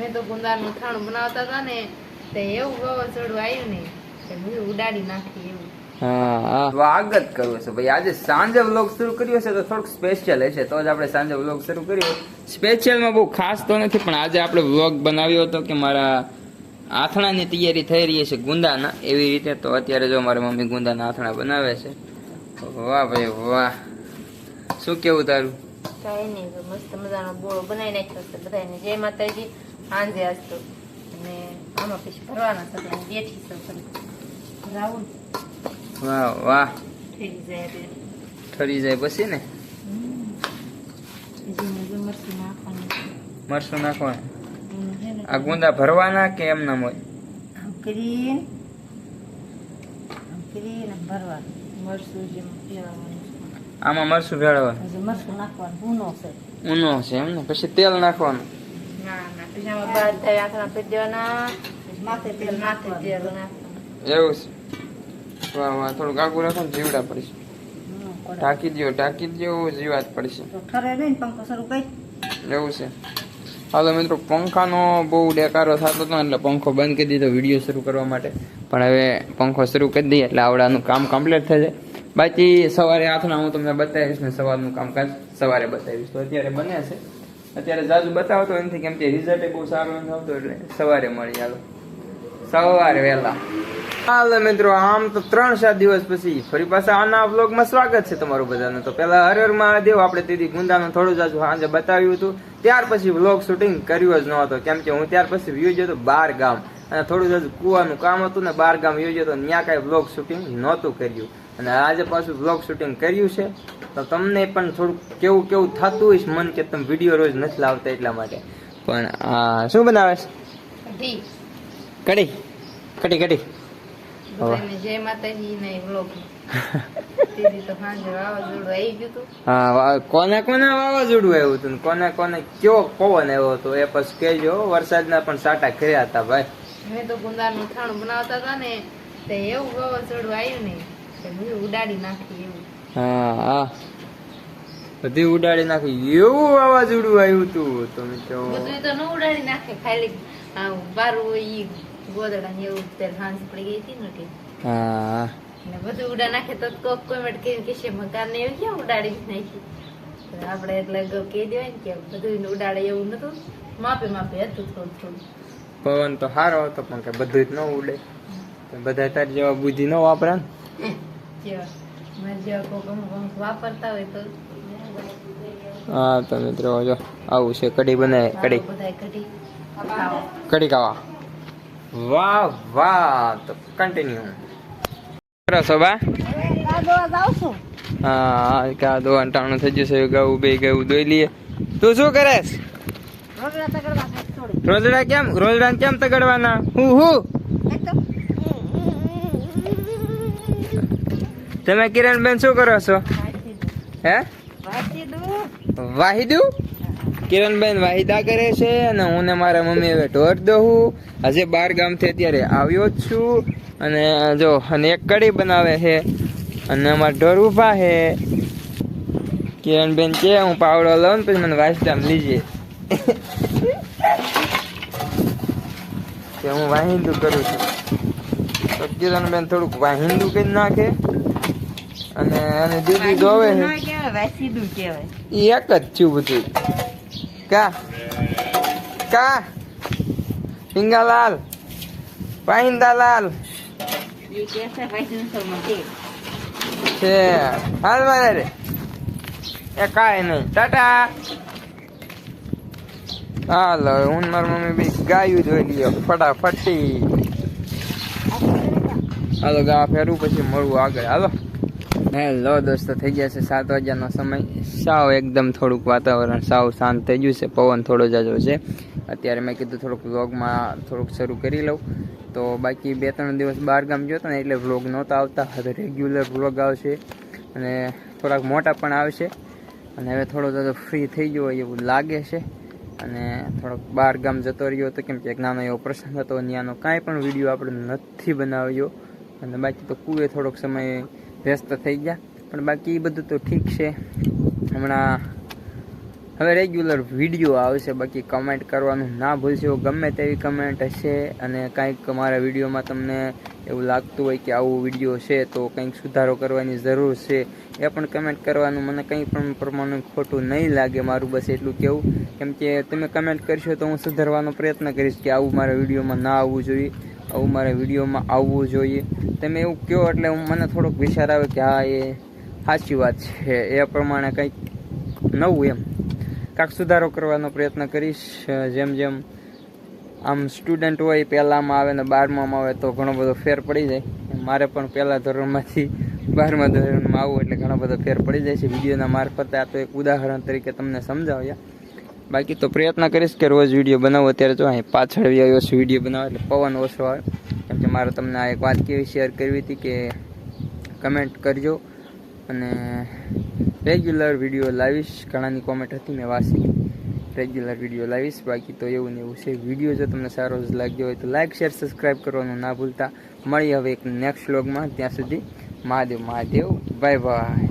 મેં તો ગુંદાનું થાણું બનાવતા હતા ને તે એવું વાવાઝોડું આવ્યું ને કે મેં ઉડાડી નાખી એવું હા હા. સ્વાગત કરવું છે. ભાઈ આજે સાંજે વ્લોગ શરૂ કર્યો છે તો થોડુંક સ્પેશિયલ હશે. તો જ આપણે સાંજે વ્લોગ શરૂ કર્યો સ્પેશિયલમાં બહુ ખાસ તો નથી પણ આજે આપણે વ્લોગ બનાવ્યો હતો કે મારા આથણાની તૈયારી થઈ રહી છે ગુંદાના. એવી રીતે તો અત્યારે જો મારી મમ્મી ગુંદાના આથણા બનાવે છે. વાહ ભાઈ વાહ. શું કેવું તારું? કાંઈ નહીં મસ્ત મજાનો બોળો બનાવી નાખ્યો છે બધાને જય માતાજી. સાંજે આજ તો. અને આમાં પછી ભરવાના એટલે હું બેઠી છું ફરી રાહુલ વાહ વાહ. થઈ જાય ઠરી જાય પછી ને? મરસું નાખવાનું આ ગુંદા ભરવાના કે એમના હોય ગ્રીન ગ્રીન ભરવાનું. મરચું જેમ આમાં મરસું ભેળવવાનું? મરસું નાખવાનું. ઊનો છે. ઊનો છે એમ ને? પછી તેલ નાખવાનું. પછી બાદ થાય આથણા પી દેવાના માથે તેલ માથે તેલ એવું છે. વાહ વાહ થોડુંક આગું રાખો ને જીવડા પડશે. ઢાંકી દો ઢાંકી દો જીવાત પડશે. ઠરે નહીં પંખો શરૂ કઈ એવું છે. હાલો મિત્રો પંખાનો બહુ ડેકારો થતો હતો એટલે પંખો બંધ કરી દીધો વીડિયો શરૂ કરવા માટે. પણ હવે પંખો શરૂ કરી દઈએ એટલે આવડાનું કામ કમ્પ્લીટ થઈ જાય. બાકી સવારે આથના હું તમને બતાવીશ ને સવારનું કામકાજ સવારે બતાવીશ. તો અત્યારે બને છે. અત્યારે જાજુ બતાવતો નથી, કેમ કે રિઝલ્ટ બહુ સારું નથી આવતો એટલે સવારે મળી ચાલો સવારે વહેલા. હાલો મિત્રો, આમ તો ત્રણ સાત દિવસ પછી ફરી પાછા આના વ્લોગમાં સ્વાગત છે તમારું બધાનું. તો પેલા હરર મહાદેવ, આપણે તેથી ગુંદાનું થોડું જાજુ સાંજે બતાવ્યું હતું. ત્યાર પછી વ્લોગ શૂટિંગ કર્યું જ નહોતો, કેમ કે હું ત્યાર પછી વ્યૂ જતો બાર ગામ. અને થોડું જાજુ કુવાનું કામ હતું ને બાર ગામ વ્યૂ જતો ત્યાં કાંઈ વ્લોગ શૂટિંગ નહોતું કર્યું. અને આજે પાછું બ્લોગ શૂટિંગ કર્યું છે. તો તમને પણ થોડુંક કેવું કેવું થતું હોય છે મન કે તમે વીડિયો રોજ નથી લાવતા એટલા માટે. પણ આ શું બનાવે છે? કઢી. કઢી? કઢી જય માતાજી ને કોને કોને વાવાઝોડું આવ્યું હતું કોને કોને કયો પવન આવ્યો હતો એ પછી કહેજો. વરસાદના પણ સાટા કર્યા હતા ભાઈ. મેં તો ગુંદાનું થાણું બનાવતા હતા ને તે એવું વાવાઝોડું આવ્યું ને કે મેં ઉડાડી નાખી એવું. હા હા. બધી ઉડાડી નાખી. એવું વાવાઝોડું આવ્યું હતું તો મિત્રો બધું તો ન ઉડાડી નાખે ખાલી બારું ઈ ગોદડા ને એવું તે સાંજ પડી ગઈ હતી ને કે હા. ને બધું ઉડા નાખે તો કોક કોમેન્ટ કરીને કે છે મકાન ને એવું ક્યાં ઉડાડી નાખી? તો આપણે એટલે અગાઉ કહી દેવાય ને કે બધું ઉડાડે એવું નતું. માપે માપે હતું થોડું થોડું. પવન તો સારો હતો પણ કે બધું જ ન ઉડે. બધા તારી જેવા બુદ્ધિ ન વાપરે ને? વાપરતા હોય તો હા તો મિત્રો જો આવું છે કઢી બનાવે કઢી. કઢી. ખાવા. વાહ વાહ તો કન્ટિન્યુ કરો છો હા કા દો અંટાણું થઈ જશે ગવું બે ગવું દોઈ લઈએ. તું શું કરેશ? રોજડા કેમ? રોજડા કેમ તગડવાના? હું હું. તમે કિરણબેન શું કરો છો? હે? વાહિદુ? કિરણબેન વાહિદા કરે છે અને હું ને મારા મમ્મી હવે ઢોર દઉં હજે બાર ગામથી અત્યારે આવ્યો જ છું અને જો અને એક કઢી બનાવે છે અને અમારા ઢોર ઊભા છે. કિરણબેન કે, હું પાવડો લઉં પછી મને વાસદામ લીજે કે હું વાહિંદુ કરું છું. તો કિરણબેન થોડુંક વાહિંદુ કરી નાખે. અને અને દીદી જોવે છે. ઈ એક જ છું બધું. કા? કા? પિંગાલાલ પાહિંદાલાલ છે હાલ મારે રે. એ કાંઈ નહીં. ટાટા. હાલો હું મારી મમ્મી બી ગાયું જોઈ લ્યો. ફટાફટી. હાલો ગા ફેરવું પછી મળવું આગળ. હાલો. હેલો દોસ્તો, થઈ ગયા છે સાત વાગ્યાનો સમય. સાવ એકદમ થોડુંક વાતાવરણ સાવ શાંત થઈ ગયું છે. પવન થોડો જાજો છે. અત્યારે મેં કીધું થોડુંક વ્લોગમાં થોડુંક શરૂ કરી લઉં. તો બાકી બે ત્રણ દિવસ બહાર ગામ ગયો હતો ને એટલે વ્લોગ નહોતા આવતા. હવે રેગ્યુલર વ્લોગ આવશે અને થોડાક મોટા પણ આવશે. અને હવે થોડો જાજો ફ્રી થઈ ગયો હોય એવું લાગે છે. અને થોડોક બહાર ગામ જતો રહ્યો હતો. કેમ કે એક નાનો એવો પ્રસંગ હતો. ત્યાંનો કાંઈ પણ વીડિયો આપણે નથી બનાવ્યો. અને બાકી તો કુએ થોડોક સમય વ્યસ્ત થઈ ગયા. પણ બાકી બધું તો ઠીક છે. હમણાં હવે રેગ્યુલર વીડિયો આવશે. બાકી કમેન્ટ કરવાનું ના ભૂલશો. ગમે તેવી કમેન્ટ હશે અને કાંઈક મારા વિડીયોમાં તમને એવું લાગતું હોય કે આવું વીડિયો છે, તો કંઈક સુધારો કરવાની જરૂર છે. એ પણ કમેન્ટ કરવાનું. મને કંઈ પણ પ્રમાણે ખોટું નહીં લાગે મારું બસ એટલું કેવું. કેમ કે તમે કમેન્ટ કરશો તો હું સુધારવાનો પ્રયત્ન કરીશ કે આવું મારા વિડીયોમાં ના આવવું જોઈએ. આવું મારે વિડીયોમાં આવવું જોઈએ. તમે એવું કહો એટલે હું મને થોડોક વિચાર આવે કે હા એ સાચી વાત છે. એ પ્રમાણે કંઈક નવું એમ. કાંક સુધારો કરવાનો પ્રયત્ન કરીશ. જેમ જેમ આમ સ્ટુડન્ટ હોય, પહેલાંમાં આવે ને બારમામાં આવે તો ઘણો બધો ફેર પડી જાય. મારે પણ પહેલા ધોરણમાંથી બારમા ધોરણમાં આવું એટલે ઘણો બધો ફેર પડી જાય છે. વિડીયોના મારફતે આ તો એક ઉદાહરણ તરીકે તમને સમજાવ્યા. બાકી તો પ્રયત્ન કરીશ કે રોજ વીડિયો બનાવો. અત્યારે જો અહીં પાછળ આવ્યો છું વીડિયો બનાવો એટલે પવન ઓછો આવે. કેમ કે મારે તમને આ એક વાત કેવી શેર કરવી હતી કે કમેન્ટ કરજો. અને રેગ્યુલર વીડિયો લાવીશ. ઘણાની કોમેન્ટ હતી, મેં વાંચી. રેગ્યુલર વીડિયો લાવીશ. બાકી તો એવું ને એવું છે. વીડિયો જો તમને સારો જ લાગ્યો હોય તો લાઇક શેર સબસ્ક્રાઈબ કરવાનું ના ભૂલતા. મળી હવે એક નેક્સ્ટ વ્લોગમાં ત્યાં સુધી મહાદેવ મહાદેવ. Bye bye